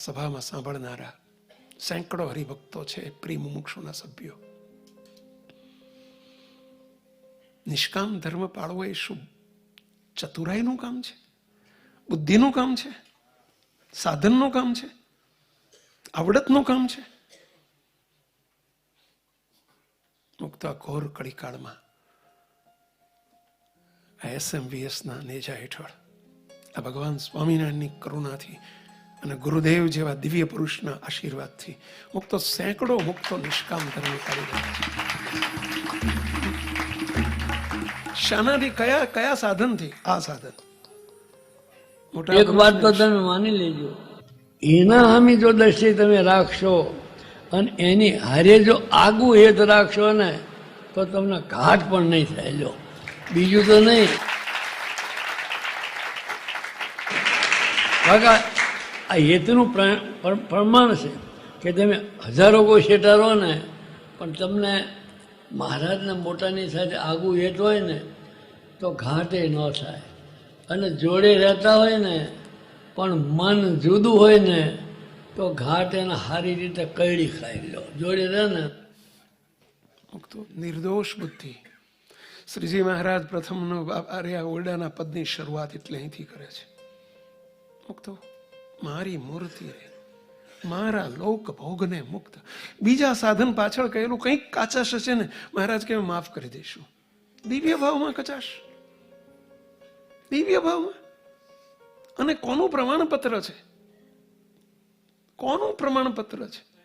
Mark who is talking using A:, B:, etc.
A: સભામાં સાંભળનારા સેંકડો હરિભક્તો છે પ્રિય મુમુક્ષુના સભ્યો. નિષ્કામ ધર્મ પાળવો એ શું ચતુરાઈનું કામ છે, બુદ્ધિનું કામ છે, સાધનનું કામ છે, આવડતનું કામ છે. મુક્ત ઘોર કડીકાળમાં આ એસએમવીએસના નેજા હેઠળ આ ભગવાન સ્વામિનારાયણની કરુણાથી અને ગુરુદેવ જેવા દિવ્ય પુરુષના આશીર્વાદથી મુક્તો સેંકડો મુક્તો નિષ્કામ ધર્મ કરી રહ્યા છે. શાનાથી કયા કયા સાધનથી? આ સાધન.
B: એક વાત તો તમે માની લેજો. એના હામી જો દ્રષ્ટિ તમે રાખશો અને એની હારે જો આગું હેત રાખશો ને તો તમને ઘાટ પણ નહીં થાય જો. બીજું તો નહીં. આ હેતુનું પ્ર- પ્ર- પ્રમાણ છે કે તમે હજારો કોઈ શેટારો ને, પણ તમને મહારાજના મોટાની સાથે આગું હેત હોય ને, તો ઘાટે ન થાય. અને જોડે રહેતા હોય ને, પણ મન જુદું હોય ને, તો ઘાટ એને સારી રીતે કઈડી ખાઈ લો. જોડે રહે ને.
A: નિર્દોષ બુદ્ધિ. શ્રીજી મહારાજ પ્રથમનો આર્યા ઓરડાના પદની શરૂઆત એટલે અહીંથી કરે છે. મુક્તો મારી મૂર્તિ મારા લોક ભોગને મુક્ત. બીજા સાધન પાછળ કહેલું કંઈક કાચાશ હશે ને, મહારાજ કે, માફ કરી દઈશું. દિવ્ય ભાવમાં કચાશ. દિવ્ય ભાવમાં. અને કોનું પ્રમાણપત્ર છે? કોનું પ્રમાણપત્ર છે?